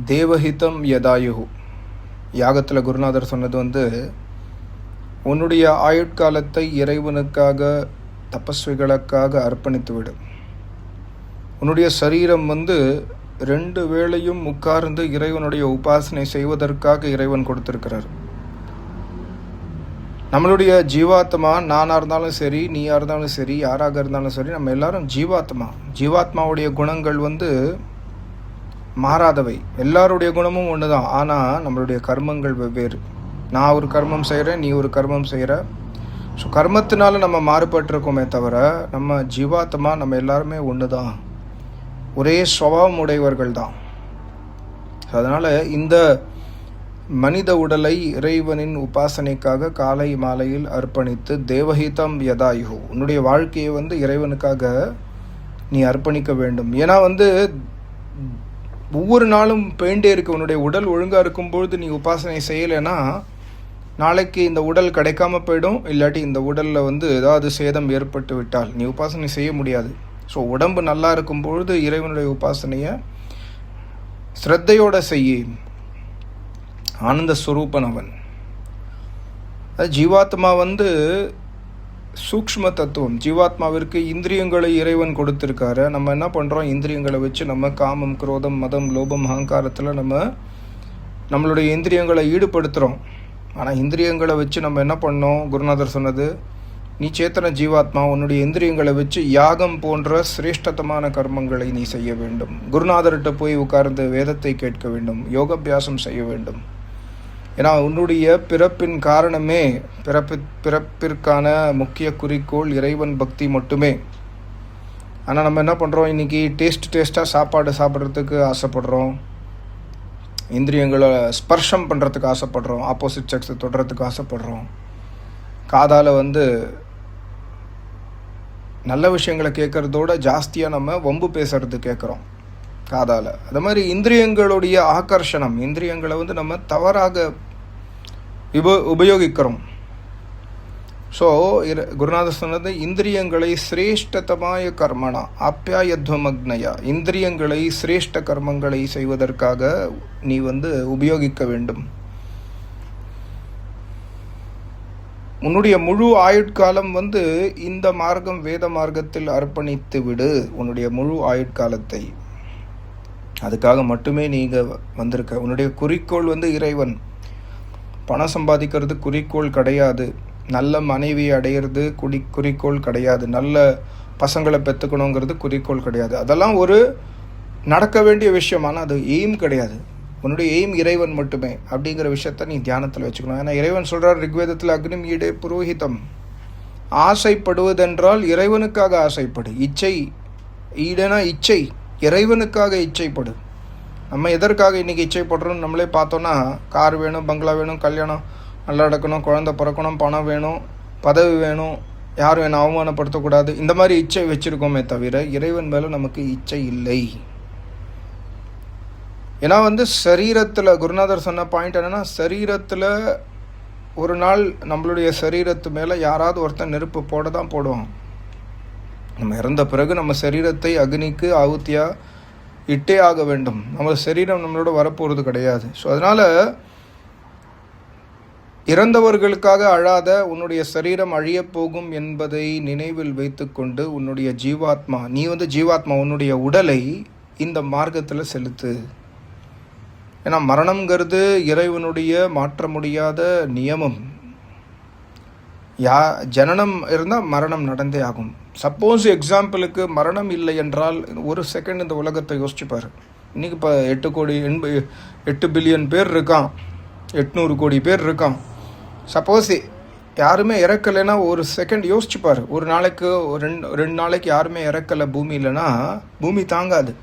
தேவஹிதம் யதாயுகு யாகத்தில் குருநாதர் சொன்னது வந்து உன்னுடைய ஆயுட்காலத்தை இறைவனுக்காக தபஸ்விகளுக்காக அர்ப்பணித்துவிடு. உன்னுடைய சரீரம் வந்து ரெண்டு வேளையும் உட்கார்ந்து இறைவனுடைய உபாசனை செய்வதற்காக இறைவன் கொடுத்திருக்கிறார். நம்மளுடைய ஜீவாத்மா நானாக இருந்தாலும் சரி நீயாக இருந்தாலும் சரி யாராக இருந்தாலும் சரி நம்ம எல்லாரும் ஜீவாத்மா. ஜீவாத்மாவுடைய குணங்கள் வந்து மாறாதவை. எல்லாருடைய குணமும் ஒன்று தான் ஆனால் நம்மளுடைய கர்மங்கள் வெவ்வேறு. நான் ஒரு கர்மம் செய்கிறேன் நீ ஒரு கர்மம் செய்கிற ஸோ கர்மத்தினால நம்ம மாறுபட்டிருக்கோமே தவிர நம்ம ஜீவாத்மா நம்ம எல்லாருமே ஒன்று தான் ஒரே சுவாவம் உடையவர்கள் தான் அதனால் இந்த மனித உடலை இறைவனின் உபாசனைக்காக காலை மாலையில் அர்ப்பணித்து தேவஹிதம் யதாயுகு உன்னுடைய வாழ்க்கையை வந்து இறைவனுக்காக நீ அர்ப்பணிக்க வேண்டும். ஏன்னா வந்து ஒவ்வொரு நாளும் பெயிண்டே இருக்கு உன்னுடைய உடல் ஒழுங்காக இருக்கும்பொழுது நீ உபாசனை செய்யலைன்னா நாளைக்கு இந்த உடல் கிடைக்காம போயிடும் இல்லாட்டி இந்த உடலில் வந்து ஏதாவது சேதம் ஏற்பட்டு விட்டால். நீ உபாசனை செய்ய முடியாது. ஸோ உடம்பு நல்லா இருக்கும் பொழுது இறைவனுடைய உபாசனையை ஸ்ரத்தையோட செய்ய. ஆனந்த ஸ்வரூபன் அவன். ஜீவாத்மா வந்து சூக்ஷ்ம தத்துவம் ஜீவாத்மாவிற்கு இந்திரியங்களை இறைவன் கொடுத்துருக்காரு. நம்ம என்ன பண்ணுறோம் இந்திரியங்களை வச்சு நம்ம காமம் குரோதம் மதம் லோபம் அகங்காரத்தில் நம்ம நம்மளுடைய இந்திரியங்களை ஈடுபடுத்துகிறோம் ஆனால் இந்திரியங்களை வச்சு நம்ம என்ன பண்ணோம்? குருநாதர் சொன்னது நீ சேத்தன ஜீவாத்மா உன்னுடைய இந்திரியங்களை வச்சு யாகம் போன்ற சிரேஷ்டத்தமான கர்மங்களை நீ செய்ய வேண்டும். குருநாதர்கிட்ட போய் உட்கார்ந்து வேதத்தை கேட்க வேண்டும் யோகாபியாசம் செய்ய வேண்டும். ஏன்னா உன்னுடைய பிறப்பின் காரணமே பிறப்பு பிறப்பிற்கான முக்கிய குறிக்கோள் இறைவன் பக்தி மட்டுமே. ஆனால் நம்ம என்ன பண்ணுறோம் இன்றைக்கி டேஸ்ட் டேஸ்ட்டாக சாப்பாடு சாப்பிட்றதுக்கு ஆசைப்படுறோம். இந்திரியங்களை ஸ்பர்ஷம் பண்ணுறதுக்கு ஆசைப்படுறோம். ஆப்போசிட் செக்ஸை தொடுறதுக்கு ஆசைப்படுறோம். காதால் வந்து நல்ல விஷயங்களை கேட்குறதோட ஜாஸ்தியாக நம்ம வம்பு பேசுறது கேட்குறோம். காதால். அது மாதிரி இந்திரியங்களுடைய ஆகர்ஷணம். இந்திரியங்களை வந்து நம்ம தவறாக உப உபயோகிக்கிறோம். ஸோ குருநாதர் சொன்னது இந்திரியங்களை சிரேஷ்டதமாய கர்மனா ஆப்யாயத்வமக்னயா இந்திரியங்களை சிரேஷ்ட கர்மங்களை செய்வதற்காக நீ வந்து உபயோகிக்க வேண்டும். உன்னுடைய முழு ஆயுட்காலம் வந்து இந்த மார்க்கம் வேத மார்க்கத்தில் அர்ப்பணித்து விடு. உன்னுடைய முழு ஆயுட்காலத்தை அதுக்காக மட்டுமே நீங்கள் வந்திருக்க உன்னுடைய குறிக்கோள் வந்து இறைவன். பணம் சம்பாதிக்கிறது குறிக்கோள் கிடையாது. நல்ல மனைவியை அடையிறது குடி குறிக்கோள் கிடையாது. நல்ல பசங்களை பெற்றுக்கணுங்கிறது குறிக்கோள் கிடையாது. அதெல்லாம் ஒரு நடக்க வேண்டிய விஷயம். ஆனால் அது எய்ம் கிடையாது. உன்னுடைய எய்ம் இறைவன் மட்டுமே அப்படிங்கிற விஷயத்த நீ தியானத்தில் வச்சுக்கணும். ஏன்னா இறைவன் சொல்கிறார் ரிக்வேதத்தில் அக்னிமீடே புரோஹிதம். ஆசைப்படுவதென்றால் இறைவனுக்காக ஆசைப்படு. இச்சை ஈடனா இச்சை. இறைவனுக்காக இச்சைப்படு. நம்ம எதற்காக இன்றைக்கி இச்சைப்படுறோம்னு நம்மளே பார்த்தோன்னா கார் வேணும் பங்களா வேணும் கல்யாணம் நல்லா நடக்கணும் குழந்த பிறக்கணும் பணம் வேணும் பதவி வேணும் யார் வேணும் அவமானப்படுத்தக்கூடாது. இந்த மாதிரி இச்சை வச்சுருக்கோமே தவிர இறைவன் மேலே நமக்கு இச்சை இல்லை. ஏன்னா வந்து சரீரத்தில் குருநாதர் சொன்ன பாயிண்ட் என்னென்னா சரீரத்தில் ஒரு நாள் நம்மளுடைய சரீரத்து மேலே யாராவது ஒருத்தன் நெருப்பு போட தான் போடுவான். நம்ம இறந்த பிறகு நம்ம சரீரத்தை அக்னிக்கு ஆகுத்தியாக இட்டே ஆக வேண்டும். நம்ம சரீரம் நம்மளோட வரப்போகிறது கிடையாது. ஸோ அதனால் இறந்தவர்களுக்காக அழாத உன்னுடைய சரீரம் அழியப் போகும் என்பதை நினைவில் வைத்துக்கொண்டு உன்னுடைய ஜீவாத்மா நீ வந்து ஜீவாத்மா உன்னுடைய உடலை இந்த மார்க்கத்தில் செலுத்து. ஏன்னா மரணம்ங்கிறது இறைவனுடைய மாற்ற முடியாத நியமம். யா ஜனனம் இருந்தால் மரணம் நடந்தே ஆகும். சப்போஸ் எக்ஸாம்பிளுக்கு மரணம் இல்லை என்றால் ஒரு செகண்ட் இந்த உலகத்தை யோசிச்சுப்பார். இன்றைக்கி இப்போ எட்டு கோடி எண்ப எட்டு பில்லியன் பேர் இருக்கான். எட்நூறு கோடி பேர் இருக்கான். சப்போஸ் யாருமே இறக்கலைன்னா ஒரு செகண்ட் யோசிச்சுப்பார். ஒரு நாளைக்கு ஒரு ரெண்டு ரெண்டு நாளைக்கு யாருமே இறக்கலை பூமி இல்லைன்னா பூமி தாங்காது.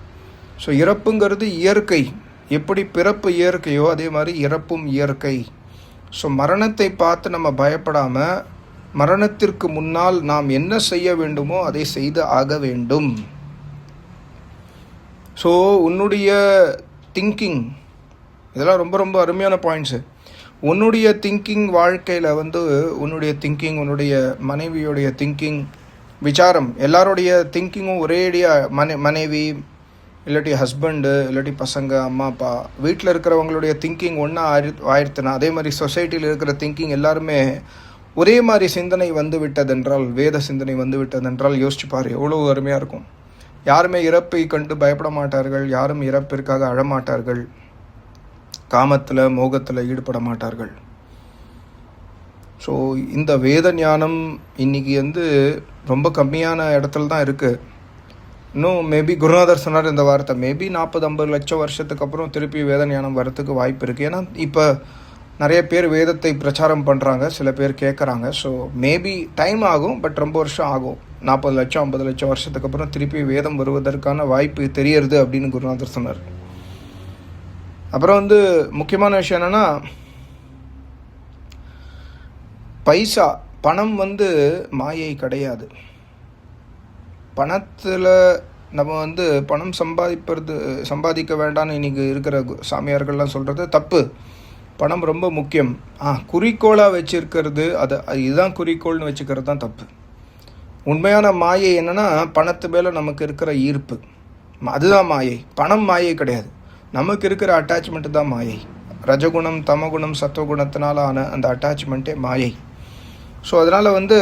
ஸோ இறப்புங்கிறது இயற்கை. எப்படி பிறப்பு இயற்கையோ அதே மாதிரி இறப்பும் இயற்கை. ஸோ மரணத்தை பார்த்து நம்ம பயப்படாமல் மரணத்திற்கு முன்னால் நாம் என்ன செய்ய வேண்டுமோ அதை செய்து ஆக வேண்டும். ஸோ உன்னுடைய திங்கிங் இதெல்லாம் ரொம்ப ரொம்ப அருமையான பாயிண்ட்ஸு உன்னுடைய திங்கிங் வாழ்க்கையில் வந்து உன்னுடைய திங்கிங் உன்னுடைய மனைவியுடைய திங்கிங் விசாரம் எல்லாருடைய திங்கிங்கும் ஒரேடியாக மனை மனைவி இல்லாட்டி ஹஸ்பண்டு இல்லாட்டி பசங்க அம்மா அப்பா வீட்டில் இருக்கிறவங்களுடைய திங்கிங் ஒன்றா ஆயிரு ஆயிடுத்துனா அதே மாதிரி சொசைட்டியில் இருக்கிற திங்கிங் எல்லாருமே ஒரே மாதிரி சிந்தனை வந்து விட்டதென்றால் வேத சிந்தனை வந்து விட்டதென்றால் யோசிச்சு எவ்வளோ அருமையாக இருக்கும். யாருமே இறப்பை கண்டு பயப்பட மாட்டார்கள் யாரும் இறப்பிற்காக அழமாட்டார்கள். காமத்தில் மோகத்தில் ஈடுபட மாட்டார்கள். ஸோ இந்த வேத ஞானம் இன்னைக்கு வந்து ரொம்ப கம்மியான இடத்துல தான் இருக்குது இன்னும் மேபி குருநாதர் சொன்னார் இந்த வார்த்தை மேபி நாற்பது ஐம்பது லட்சம் வருஷத்துக்கு அப்புறம் திருப்பி வேத ஞானம் வரத்துக்கு வாய்ப்பு இருக்குது ஏன்னா இப்போ நிறைய பேர் வேதத்தை பிரச்சாரம் பண்ணுறாங்க சில பேர் கேட்குறாங்க ஸோ மேபி டைம் ஆகும் பட் ரொம்ப வருஷம் ஆகும். நாற்பது லட்சம் ஐம்பது லட்சம் வருஷத்துக்கு அப்புறம் திருப்பி வேதம் வருவதற்கான வாய்ப்பு தெரியறது அப்படின்னு குருநாதர் சொன்னார். அப்புறம் வந்து முக்கியமான விஷயம் என்னென்னா பைசா பணம் வந்து மாயை கிடையாது. பணத்தில் நம்ம வந்து பணம் சம்பாதிப்பது சம்பாதிக்க வேண்டாம்னு இன்றைக்கி இருக்கிற சாமியார்கள்லாம் சொல்கிறது தப்பு. பணம் ரொம்ப முக்கியம். ஆ குறிக்கோளாக வச்சிருக்கிறது அது அது இதுதான் குறிக்கோள்னு வச்சுக்கிறது தான் தப்பு. உண்மையான மாயை என்னென்னா பணத்து மேலே நமக்கு இருக்கிற ஈர்ப்பு. அதுதான் மாயை. பணம் மாயை கிடையாது. நமக்கு இருக்கிற அட்டாச்மெண்ட்டு தான் மாயை. ரஜகுணம் தமகுணம் சத்துவகுணத்தினால ஆன அந்த அட்டாச்மெண்ட்டே மாயை. ஸோ அதனால் வந்து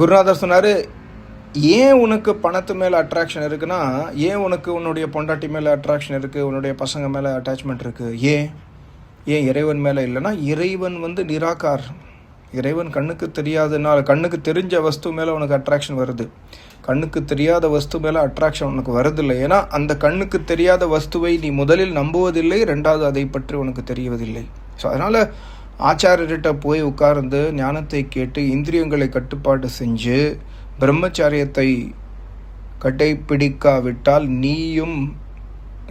குருநாதர் சொன்னார் ஏன் உனக்கு பணத்து மேலே அட்ராக்ஷன் இருக்குன்னா ஏன் உனக்கு உன்னுடைய பொண்டாட்டி மேலே அட்ராக்ஷன் இருக்குது உன்னுடைய பசங்க மேலே அட்டாச்மெண்ட் இருக்குது ஏன்? ஏன் இறைவன் மேலே இல்லைன்னா இறைவன் வந்து நிராகார். இறைவன் கண்ணுக்கு தெரியாதனால கண்ணுக்கு தெரிஞ்ச வஸ்து மேலே உனக்கு அட்ராக்ஷன் வருது. கண்ணுக்கு தெரியாத வஸ்து மேலே அட்ராக்ஷன் உனக்கு வருதில்லை. ஏன்னா அந்த கண்ணுக்கு தெரியாத வஸ்துவை நீ முதலில் நம்புவதில்லை ரெண்டாவது அதை பற்றி உனக்கு தெரியவதில்லை. ஸோ அதனால் ஆச்சாரியர்கிட்ட போய் உட்கார்ந்து ஞானத்தை கேட்டு இந்திரியங்களை கட்டுப்பாடு செஞ்சு பிரம்மச்சாரியத்தை கடைப்பிடிக்காவிட்டால் நீயும்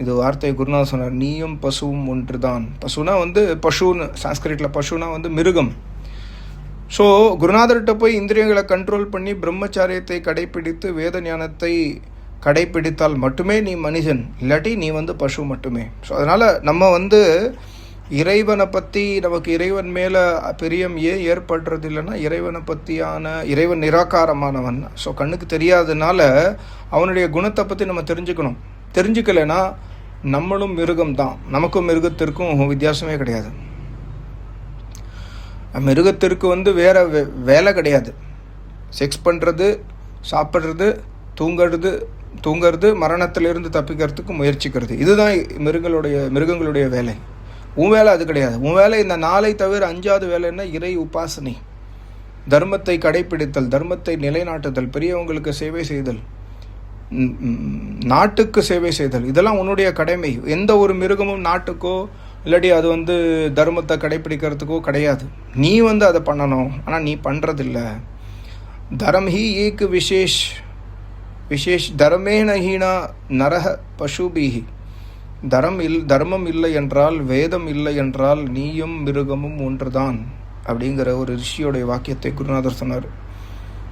இது வார்த்தை குருநாதர் சொன்னார் நீயும் பசுவும் ஒன்றுதான். பசுனா வந்து பசுன்னு சான்ஸ்கிரிட்டில் பசுனா வந்து மிருகம். ஸோ குருநாதர்கிட்ட போய் இந்திரியங்களை கண்ட்ரோல் பண்ணி பிரம்மச்சாரியத்தை கடைப்பிடித்து வேத ஞானத்தை கடைப்பிடித்தால் மட்டுமே நீ மனிதன். இல்லாட்டி நீ வந்து பசு மட்டுமே. ஸோ அதனால் நம்ம வந்து இறைவனை பற்றி நமக்கு இறைவன் மேலே பிரியம் ஏன் ஏற்படுறது இல்லைன்னா இறைவனை பற்றியான இறைவன் நிராகாரமானவன். ஸோ கண்ணுக்கு தெரியாதனால அவனுடைய குணத்தை பற்றி நம்ம தெரிஞ்சுக்கணும். தெரிஞ்சுக்கலைன்னா நம்மளும் மிருகம் தான் நமக்கும் மிருகத்திற்கும் வித்தியாசமே கிடையாது. மிருகத்திற்கு வந்து வேற வே- வேலை கிடையாது. செக்ஸ் பண்ணுறது சாப்பிட்றது தூங்குறது தூங்குறது மரணத்திலிருந்து தப்பிக்கிறதுக்கு முயற்சிக்கிறது. இதுதான் மிருகங்களுடைய மிருகங்களுடைய வேலை. உன் வேலை அது கிடையாது. உன் வேலை இந்த நாளை தவிர அஞ்சாவது வேலைன்னா இறை உபாசனை. தர்மத்தை கடைப்பிடித்தல் தர்மத்தை நிலைநாட்டுதல் பெரியவங்களுக்கு சேவை செய்தல் நாட்டுக்கு சேவை செய்தல். இதெல்லாம் உன்னுடைய கடமை. எந்த ஒரு மிருகமும் நாட்டுக்கோ இல்லாட்டி அது வந்து தர்மத்தை கடைப்பிடிக்கிறதுக்கோ கிடையாது. நீ வந்து அதை பண்ணணும். ஆனால் நீ பண்ணுறதில்ல தரம் ஹி ஏக் விசேஷ். விசேஷ் தர்மேன ஹீனா நரக பசுபிஹி. தரம் இல் தர்மம் இல்லை என்றால் வேதம் இல்லை என்றால் நீயும் மிருகமும் ஒன்றுதான் அப்படிங்கிற ஒரு ரிஷியோடைய வாக்கியத்தை குருநாதர் சொன்னார்.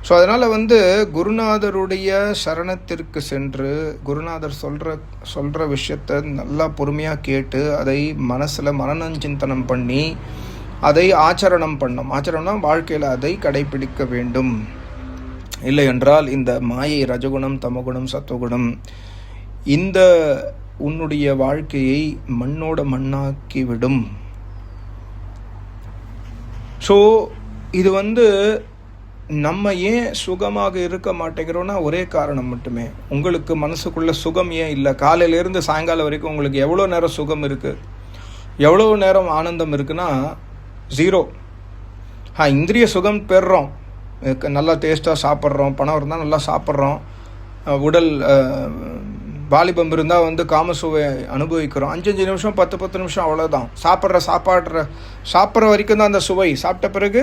ஸோ அதனால் வந்து குருநாதருடைய சரணத்திற்கு சென்று குருநாதர் சொல்கிற சொல்கிற விஷயத்த நல்லா பொறுமையாக கேட்டு அதை மனசில் மனநஞ்சிந்தனம் பண்ணி அதை ஆச்சரணம் பண்ணும் ஆச்சரணம்னா வாழ்க்கையில் அதை கடைபிடிக்க வேண்டும். இல்லை என்றால் இந்த மாயை ரஜகுணம் தமகுணம் சத்துவகுணம் இந்த உன்னுடைய வாழ்க்கையை மண்ணோட மண்ணாக்கிவிடும். ஸோ இது வந்து நம்ம ஏன் சுகமாக இருக்க மாட்டேங்கிறோம்னா ஒரே காரணம் மட்டுமே. உங்களுக்கு மனசுக்குள்ள சுகம் ஏன் இல்லை? காலையிலேருந்து சாயங்காலம் வரைக்கும் உங்களுக்கு எவ்வளோ நேரம் சுகம் இருக்குது எவ்வளோ நேரம் ஆனந்தம் இருக்குன்னா ஜீரோ ஆ இந்திரிய சுகம் பெறுறோம். நல்லா டேஸ்ட்டாக சாப்பிட்றோம். பணம் இருந்தால் நல்லா சாப்பிட்றோம். உடல் வாலிபம் இருந்தால் வந்து காமசுவை அனுபவிக்கிறோம். அஞ்சு அஞ்சு நிமிஷம் பத்து பத்து நிமிஷம் அவ்வளோதான் சாப்பிட்ற சாப்பாடுற சாப்பிட்ற வரைக்கும் தான் அந்த சுவை. சாப்பிட்ட பிறகு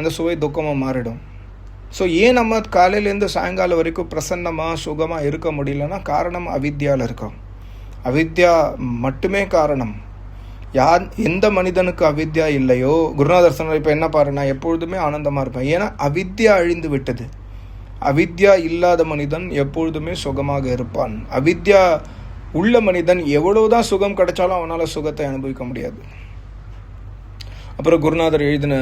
அந்த சுவை துக்கமாக மாறிடும். ஸோ ஏன் நம்ம காலையிலேருந்து சாயங்காலம் வரைக்கும் பிரசன்னமாக சுகமாக இருக்க முடியலன்னா காரணம் அவித்யாவில் இருக்கும். அவித்யா மட்டுமே காரணம். யார் எந்த மனிதனுக்கு அவித்யா இல்லையோ குருநாதர் இப்போ என்ன பாருன்னா எப்பொழுதுமே ஆனந்தமாக இருப்பேன். ஏன்னா அவித்யா அழிந்து விட்டது. அவித்யா இல்லாத மனிதன் எப்பொழுதுமே சுகமாக இருப்பான். அவித்யா உள்ள மனிதன் எவ்வளவுதான் சுகம் கிடைச்சாலும் அவனால் சுகத்தை அனுபவிக்க முடியாது. அப்புறம் குருநாதர் எழுதின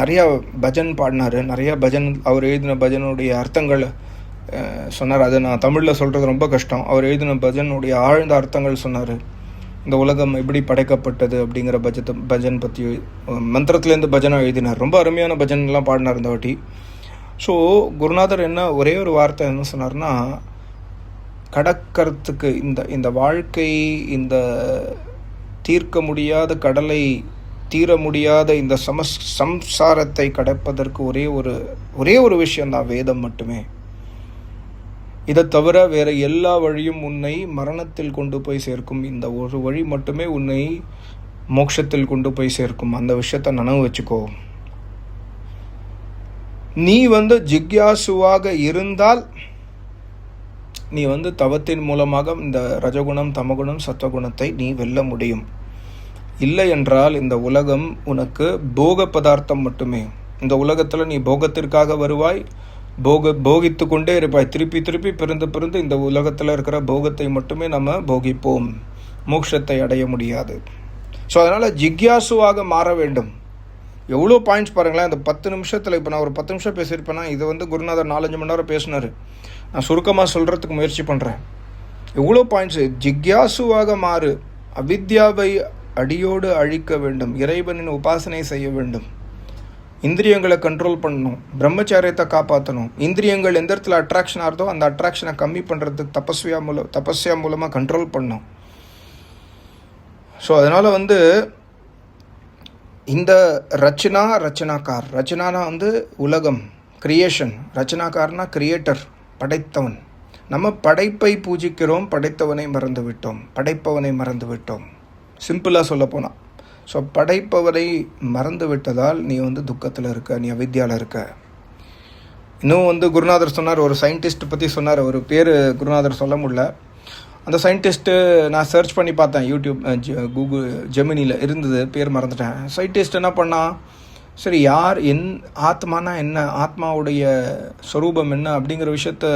நிறையா பஜன் பாடினார். நிறையா பஜன் அவர் எழுதின பஜனுடைய அர்த்தங்கள் சொன்னார். அதை நான் தமிழில் சொல்கிறது ரொம்ப கஷ்டம். அவர் எழுதின பஜனுடைய ஆழ்ந்த அர்த்தங்கள் சொன்னார். இந்த உலகம் எப்படி படைக்கப்பட்டது அப்படிங்கிற பஜத்தை பஜன் பற்றி மந்திரத்துலேருந்து பஜனை எழுதினார். ரொம்ப அருமையான பஜன்லாம் பாடினார் இந்த வாட்டி. ஸோ குருநாதர் என்ன ஒரே ஒரு வார்த்தை என்ன சொன்னார்னா கடக்கறதுக்கு இந்த இந்த வாழ்க்கை இந்த தீர்க்க முடியாத கடலை தீர முடியாத இந்த சமஸ் சம்சாரத்தை கடப்பதற்கு ஒரே ஒரு ஒரே ஒரு விஷயம்தான் வேதம் மட்டுமே. இதை தவிர வேற எல்லா வழியும் உன்னை மரணத்தில் கொண்டு போய் சேர்க்கும். இந்த ஒரு வழி மட்டுமே உன்னை மோட்சத்தில் கொண்டு போய் சேர்க்கும். அந்த விஷயத்தை நனவு வச்சுக்கோ. நீ வந்து ஜிக்யாசுவாக இருந்தால் நீ வந்து தவத்தின் மூலமாக இந்த ரஜகுணம் தமகுணம் சத்வகுணத்தை நீ வெல்ல முடியும். இல்லை என்றால் இந்த உலகம் உனக்கு போக பதார்த்தம் மட்டுமே. இந்த உலகத்தில் நீ போகத்திற்காக வருவாய் போக போகித்து கொண்டே இருப்பாய். திருப்பி திருப்பி பிறந்து பிறந்து இந்த உலகத்தில் இருக்கிற போகத்தை மட்டுமே நம்ம போகிப்போம். மோட்சத்தை அடைய முடியாது. ஸோ அதனால் ஜிக்யாசுவாக மாற வேண்டும். எவ்வளோ பாயிண்ட்ஸ் பாருங்களேன் அந்த பத்து நிமிஷத்தில் இப்போ நான் ஒரு பத்து நிமிஷம் பேசியிருப்பேன்னா இது வந்து குருநாதர் நாலஞ்சு மணி நேரம் பேசினார். நான் சுருக்கமாக சொல்கிறதுக்கு முயற்சி பண்ணுறேன் எவ்வளோ பாயிண்ட்ஸு ஜிக்யாசுவாக மாறு அவித்யாவை அடியோடு அழிக்க வேண்டும் இறைவனின் உபாசனை செய்ய வேண்டும். இந்திரியங்களை கண்ட்ரோல் பண்ணணும் பிரம்மச்சாரியத்தை காப்பாற்றணும் இந்திரியங்கள் எந்த இடத்துல அட்ராக்ஷன் ஆகுதோ அந்த அட்ராக்ஷனை கம்மி பண்ணுறதுக்கு தபஸ்வியா மூலம் தபஸ்யா மூலமாக கண்ட்ரோல் பண்ணணும். ஸோ அதனால் வந்து இந்த ரச்சனா ரச்சனாக்கார். ரச்சனானா வந்து உலகம் கிரியேஷன் ரச்சனாக்கார்னா கிரியேட்டர் படைத்தவன். நம்ம படைப்பை பூஜிக்கிறோம் படைத்தவனை மறந்து விட்டோம் படைப்பவனை மறந்து விட்டோம் சிம்பிளாக சொல்ல போனால் ஸோ படைப்பவரை மறந்து விட்டதால் நீ வந்து துக்கத்தில் இருக்க நீ அவித்யாவில் இருக்க. இன்னும் வந்து குருநாதர் சொன்னார் ஒரு சயின்டிஸ்ட் பற்றி சொன்னார். ஒரு பேர் குருநாதர் சொல்ல முடியல. அந்த சயின்டிஸ்ட்டு நான் சர்ச் பண்ணி பார்த்தேன். யூடியூப் கூகுள் ஜெமினியில் இருந்தது. பேர் மறந்துட்டேன். சயின்டிஸ்ட் என்ன பண்ணான் சரி யார் என் ஆத்மானா என்ன ஆத்மாவுடைய ஸ்வரூபம் என்ன அப்படிங்கிற விஷயத்த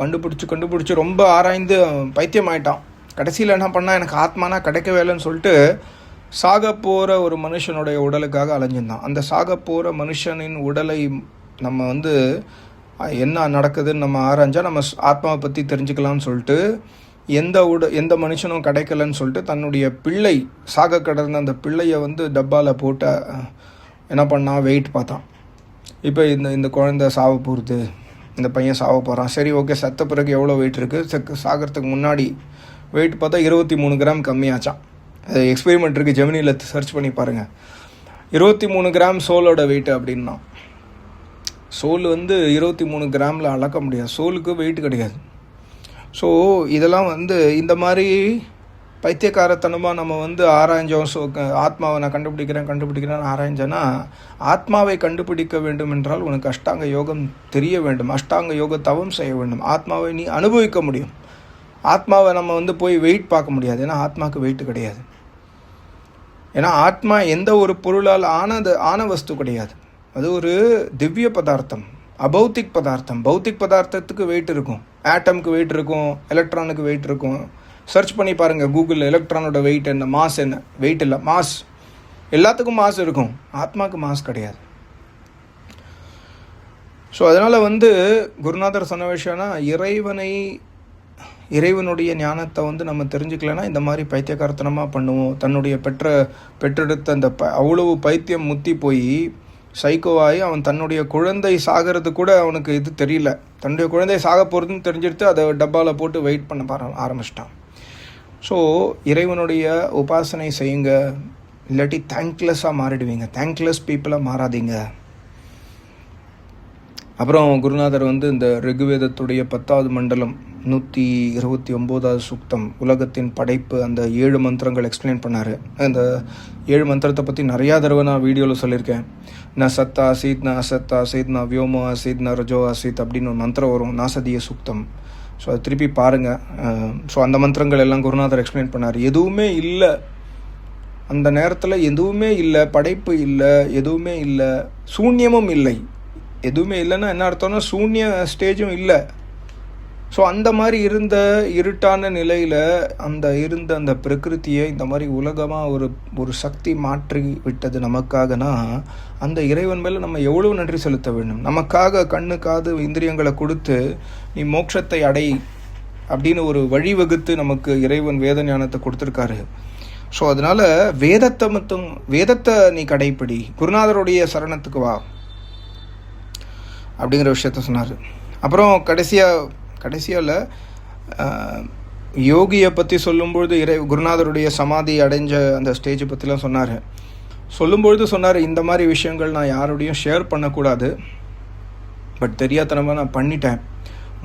கண்டுபிடிச்சி கண்டுபிடிச்சி ரொம்ப ஆராய்ந்து பைத்தியம் ஆயிட்டான். கடைசியில் என்ன பண்ணால் எனக்கு ஆத்மானா கிடைக்கவே இல்லைன்னு சொல்லிட்டு சாக போகிற ஒரு மனுஷனுடைய உடலுக்காக அலைஞ்சிருந்தான். அந்த சாக போகிற மனுஷனின் உடலை நம்ம வந்து என்ன நடக்குதுன்னு நம்ம ஆராய்ஞ்சால் நம்ம ஆத்மாவை பற்றி தெரிஞ்சுக்கலாம்னு சொல்லிட்டு எந்த உட எந்த மனுஷனும் கிடைக்கலன்னு சொல்லிட்டு தன்னுடைய பிள்ளை சாக கிடந்த அந்த பிள்ளையை வந்து டப்பாவில் போட்டு என்ன பண்ணான் வெயிட் பார்த்தான். இப்போ இந்த இந்த குழந்தை சாவ போகிறது இந்த பையன் சாவ போகிறான் சரி ஓகே சத்த பிறகு எவ்வளோ வெயிட் இருக்குது செக்கு சாகிறதுக்கு முன்னாடி வெயிட் பார்த்தா இருபத்தி மூணு கிராம் கம்மியாச்சான் அது எக்ஸ்பெரிமெண்ட் இருக்குது ஜெமினியில் சர்ச் பண்ணி பாருங்கள் இருபத்தி மூணு கிராம் சோலோட வெயிட் அப்படின்னா சோல் வந்து இருபத்தி மூணு கிராமில் அளக்க முடியாது. சோலுக்கு வெயிட் கிடையாது. ஸோ இதெல்லாம் வந்து இந்த மாதிரி பைத்தியக்காரத்தனமாக நம்ம வந்து ஆராய்ஞ்சோம். ஸோ ஆத்மாவை நான் கண்டுபிடிக்கிறேன் கண்டுபிடிக்கிறேன்னு ஆராய்ஞ்சேன்னா ஆத்மாவை கண்டுபிடிக்க வேண்டும் என்றால் உனக்கு அஷ்டாங்க யோகம் தெரிய வேண்டும். அஷ்டாங்க யோக தவம் செய்ய வேண்டும். ஆத்மாவை நீ அனுபவிக்க முடியும். ஆத்மாவை நம்ம வந்து போய் வெயிட் பார்க்க முடியாது. ஏன்னா ஆத்மாவுக்கு வெயிட் கிடையாது. ஏன்னா ஆத்மா எந்த ஒரு பொருளால் ஆனது ஆன வஸ்து கிடையாது. அது ஒரு திவ்ய பதார்த்தம். அபௌத்திக் பதார்த்தம். பௌத்திக் பதார்த்தத்துக்கு வெயிட் இருக்கும். ஆட்டம்க்கு வெயிட் இருக்கும். எலக்ட்ரானுக்கு வெயிட் இருக்கும். சர்ச் பண்ணி பாருங்கள் கூகுளில் எலக்ட்ரானோட வெயிட் என்ன மாஸ் என்ன? வெயிட் இல்லை மாஸ் எல்லாத்துக்கும் மாஸ் இருக்கும். ஆத்மாவுக்கு மாஸ் கிடையாது. ஸோ அதனால் வந்து குருநாதர் சொன்ன விஷயம்னா இறைவனை இறைவனுடைய ஞானத்தை வந்து நம்ம தெரிஞ்சுக்கலன்னா இந்த மாதிரி பைத்தியக்காரத்தனமாக பண்ணுவோம். தன்னுடைய பெற்ற பெற்றெடுத்த அந்த ப அவ்வளவு பைத்தியம் முத்தி போய் சைக்கோவாகி அவன் தன்னுடைய குழந்தை சாகிறது கூட அவனுக்கு இது தெரியல. தன்னுடைய குழந்தை சாக போகிறதுன்னு தெரிஞ்சிருத்து அதை டப்பாவில் போட்டு வெயிட் பண்ண பார ஆரம்பிச்சிட்டான். ஸோ இறைவனுடைய உபாசனை செய்யுங்க. இல்லாட்டி தேங்க்லெஸ்ஸாக மாறிடுவீங்க. தேங்க்லெஸ் பீப்புளாக மாறாதீங்க. அப்புறம் குருநாதர் வந்து இந்த ரிகுவேதத்துடைய பத்தாவது மண்டலம் நூற்றி இருபத்தி ஒம்போதாவது சுக்தம் உலகத்தின் படைப்பு அந்த ஏழு மந்திரங்கள் எக்ஸ்பிளைன் பண்ணார். அந்த ஏழு மந்திரத்தை பற்றி நிறையா தடவை நான் வீடியோவில் சொல்லியிருக்கேன். ந சத்தா அசீத் ந அசத்தா அசீத் ந வியோமோ அசீத் ந ரஜோ அசீத் அப்படின்னு ஒரு மந்திரம் வரும் நாசதிய சுக்தம். ஸோ அதை திருப்பி பாருங்கள் ஸோ அந்த மந்திரங்கள் எல்லாம் குருநாதர் எக்ஸ்பிளைன் பண்ணார். எதுவுமே இல்லை. அந்த நேரத்தில் எதுவுமே இல்லை படைப்பு இல்லை எதுவுமே இல்லை சூன்யமும் இல்லை. எதுவுமே இல்லைன்னா என்ன அர்த்தம்னா சூன்ய ஸ்டேஜும் இல்லை. ஸோ அந்த மாதிரி இருந்த இருட்டான நிலையில் அந்த இருந்த அந்த பிரகிருத்தியை இந்த மாதிரி உலகமாக ஒரு ஒரு சக்தி மாற்றி விட்டது நமக்காகனா அந்த இறைவன் மேலே நம்ம எவ்வளோ நன்றி செலுத்த வேண்டும்? நமக்காக கண்ணு காது இந்திரியங்களை கொடுத்து நீ மோட்சத்தை அடை அப்படின்னு ஒரு வழிவகுத்து நமக்கு இறைவன் வேத ஞானத்தை கொடுத்துருக்காரு. ஸோ அதனால் வேதத்தை மட்டும் வேதத்தை நீ கடைப்பிடி. குருநாதருடைய சரணத்துக்கு வா. அப்படிங்கிற விஷயத்த சொன்னார். அப்புறம் கடைசியாக கடைசியாவில் யோகியை பற்றி சொல்லும்பொழுது இறை குருநாதருடைய சமாதி அடைஞ்ச அந்த ஸ்டேஜை பற்றிலாம் சொன்னார். சொல்லும்பொழுது சொன்னார் இந்த மாதிரி விஷயங்கள் நான் யாரோடையும் ஷேர் பண்ணக்கூடாது. பட் தெரியாதனமாக நான் பண்ணிட்டேன்.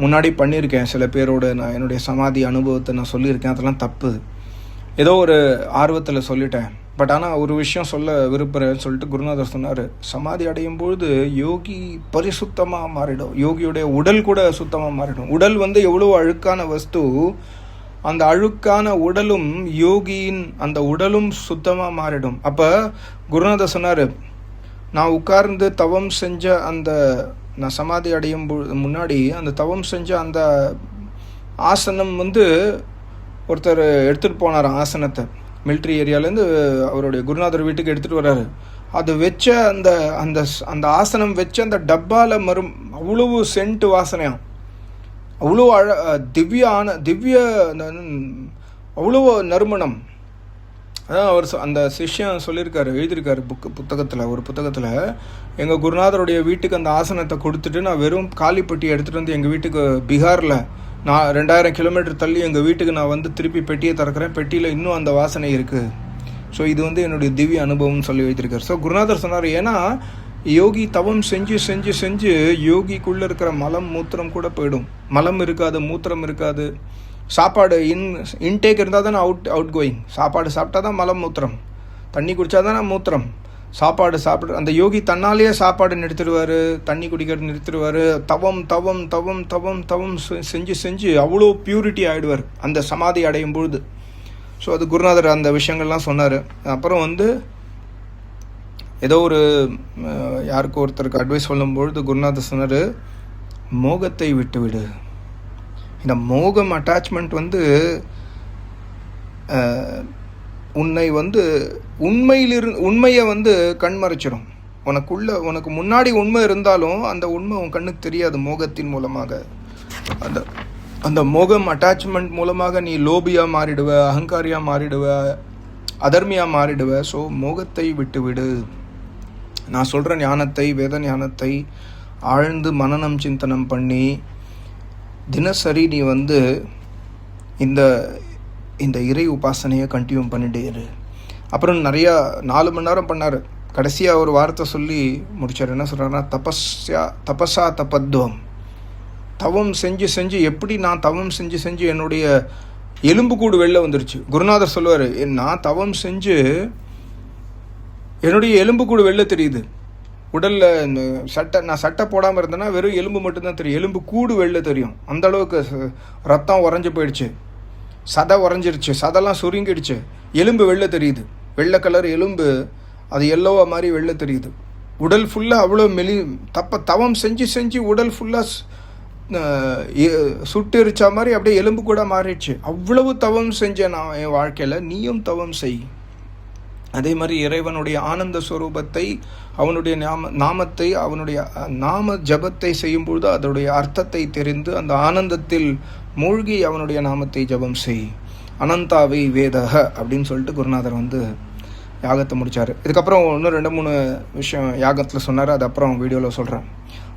முன்னாடி பண்ணியிருக்கேன். சில பேரோட நான் என்னுடைய சமாதி அனுபவத்தை நான் சொல்லியிருக்கேன். அதெல்லாம் தப்பு. ஏதோ ஒரு ஆர்வத்தில் சொல்லிட்டேன். பட் ஆனால் ஒரு விஷயம் சொல்ல விரும்புகிறேன்னு சொல்லிட்டு குருநாதர் சொன்னார். சமாதி அடையும் பொழுது யோகி பரிசுத்தமாக மாறிடும். யோகியுடைய உடல் கூட சுத்தமாக மாறிடும். உடல் வந்து எவ்வளோ அழுக்கான வஸ்து அந்த அழுக்கான உடலும் யோகியின் அந்த உடலும் சுத்தமாக மாறிடும். அப்போ குருநாதர் சொன்னார் நான் உட்கார்ந்து தவம் செஞ்ச அந்த நான் சமாதி அடையும் பொழுது முன்னாடி அந்த தவம் செஞ்ச அந்த ஆசனம் வந்து ஒருத்தர் எடுத்துகிட்டு போனார் ஆசனத்தை. மிலிட்ரி ஏரியாலேருந்து அவருடைய குருநாதர் வீட்டுக்கு எடுத்துகிட்டு வர்றாரு. அது வச்ச அந்த அந்த அந்த ஆசனம் வச்ச அந்த டப்பாவில் மரும் அவ்வளவு சென்ட் வாசனையாம். அவ்வளோ அழ திவ்ய ஆன திவ்ய அவ்வளோ நறுமணம். அதான் அவர் அந்த சிஷ்யம் சொல்லியிருக்காரு எழுதியிருக்காரு புக்கு புத்தகத்தில் ஒரு புத்தகத்தில் எங்கள் குருநாதருடைய வீட்டுக்கு அந்த ஆசனத்தை கொடுத்துட்டு நான் வெறும் காலிப்பட்டி எடுத்துகிட்டு வந்து எங்கள் வீட்டுக்கு பீகாரில் நான் ரெண்டாயிரம் கிலோமீட்டர் தள்ளி எங்கள் வீட்டுக்கு நான் வந்து திருப்பி பெட்டியை திறக்கிறேன். பெட்டியில் இன்னும் அந்த வாசனை இருக்குது ஸோ இது வந்து என்னுடைய திவ்ய அனுபவம்னு சொல்லி வைத்திருக்கார். ஸோ குருநாதர் சொன்னார் ஏன்னா யோகி தவம் செஞ்சு செஞ்சு செஞ்சு யோகிக்குள்ளே இருக்கிற மலம் மூத்திரம் கூட போயிடும். மலம் இருக்காது மூத்திரம் இருக்காது. சாப்பாடு இன் இன்டேக் இருந்தால் தானே அவுட் அவுட் கோயிங் சாப்பாடு சாப்பிட்டா தான் மலம் மூத்திரம். தண்ணி குடித்தா தானே மூத்திரம். சாப்பாடு சாப்பிடு அந்த யோகி தன்னாலேயே சாப்பாடு நிறுத்திடுவார் தண்ணி குடிக்கிறது நிறுத்திடுவார் தவம் தவம் தவம் தவம் தவம் செ- செஞ்சு செஞ்சு அவ்வளோ பியூரிட்டி ஆகிடுவார் அந்த சமாதி அடையும் பொழுது. ஸோ அது குருநாதர் அந்த விஷயங்கள்லாம் சொன்னார். அப்புறம் வந்து ஏதோ ஒரு யாருக்கு யாருக்கோ ஒருத்தருக்கு அட்வைஸ் சொல்லும்பொழுது குருநாதர் சொன்னார் மோகத்தை விட்டுவிடு. இந்த மோகம் அட்டாச்மெண்ட் வந்து உன்னை வந்து உண்மையிலிரு உண்மையை வந்து கண்மறைச்சிடும் உனக்குள்ள உனக்கு முன்னாடி உண்மை இருந்தாலும் அந்த உண்மை உன் கண்ணுக்கு தெரியாது மோகத்தின் மூலமாக. அந்த அந்த மோகம் அட்டாச்மெண்ட் மூலமாக நீ லோபியாக மாறிடுவ அகங்காரியாக மாறிடுவ அதர்மியாக மாறிடுவ. ஸோ மோகத்தை விட்டுவிடு. நான் சொல்கிற ஞானத்தை வேத ஞானத்தை ஆழ்ந்து மனனம் சிந்தனம் பண்ணி தினசரி நீ வந்து இந்த இந்த இறை உபாசனையை கண்டினியூ பண்ணிட்டே இரு. அப்புறம் நிறையா நாலு மணி நேரம் பண்ணார். கடைசியாக ஒரு வார்த்தை சொல்லி முடித்தார் என்ன சொல்கிறாருன்னா தபஸ்யா தபஸா தபத்வம். தவம் செஞ்சு செஞ்சு எப்படி நான் தவம் செஞ்சு செஞ்சு என்னுடைய எலும்புக்கூடு வெளில வந்துருச்சு. குருநாதர் சொல்லுவார் நான் தவம் செஞ்சு என்னுடைய எலும்புக்கூடு வெளில தெரியுது. உடலில் இந்த சட்டை நான் சட்டை போடாமல் இருந்தேன்னா வெறும் எலும்பு மட்டும்தான் தெரியும். எலும்பு கூடு வெளில தெரியும். அந்த அளவுக்கு ரத்தம் உறைஞ்சு போயிடுச்சு. சதை உறைஞ்சிருச்சு சதைலாம் சுருங்கிடுச்சு. எலும்பு வெளில தெரியுது. வெள்ளை கலர் எலும்பு அது எல்லோவா மாதிரி வெளில தெரியுது. உடல் ஃபுல்லாக அவ்வளோ மெலி தப்ப தவம் செஞ்சு செஞ்சு உடல் ஃபுல்லாக சுட்டெரிச்சா மாதிரி அப்படியே எலும்பு கூட மாறிடுச்சு. அவ்வளவு தவம் செஞ்சேன் நான் என் வாழ்க்கையில். நீயும் தவம் செய். அதே மாதிரி இறைவனுடைய ஆனந்த ஸ்வரூபத்தை அவனுடைய நாம நாமத்தை அவனுடைய நாம ஜபத்தை செய்யும் பொழுது அதனுடைய அர்த்தத்தை தெரிந்து அந்த ஆனந்தத்தில் மூழ்கி அவனுடைய நாமத்தை ஜபம் செய். அனந்தாவை வேதக அப்படின்னு சொல்லிட்டு குருநாதர் வந்து யாகத்தை முடித்தார் இதுக்கப்புறம் இன்னும் ரெண்டு மூணு விஷயம் யாகத்தில் சொன்னார் அது அப்புறம் வீடியோவில் சொல்கிறேன்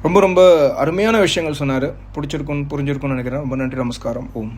ரொம்ப ரொம்ப அருமையான விஷயங்கள் சொன்னார். பிடிச்சிருக்குன்னு புரிஞ்சிருக்குன்னு நினைக்கிறேன். ரொம்ப நன்றி நமஸ்காரம். ஓம்.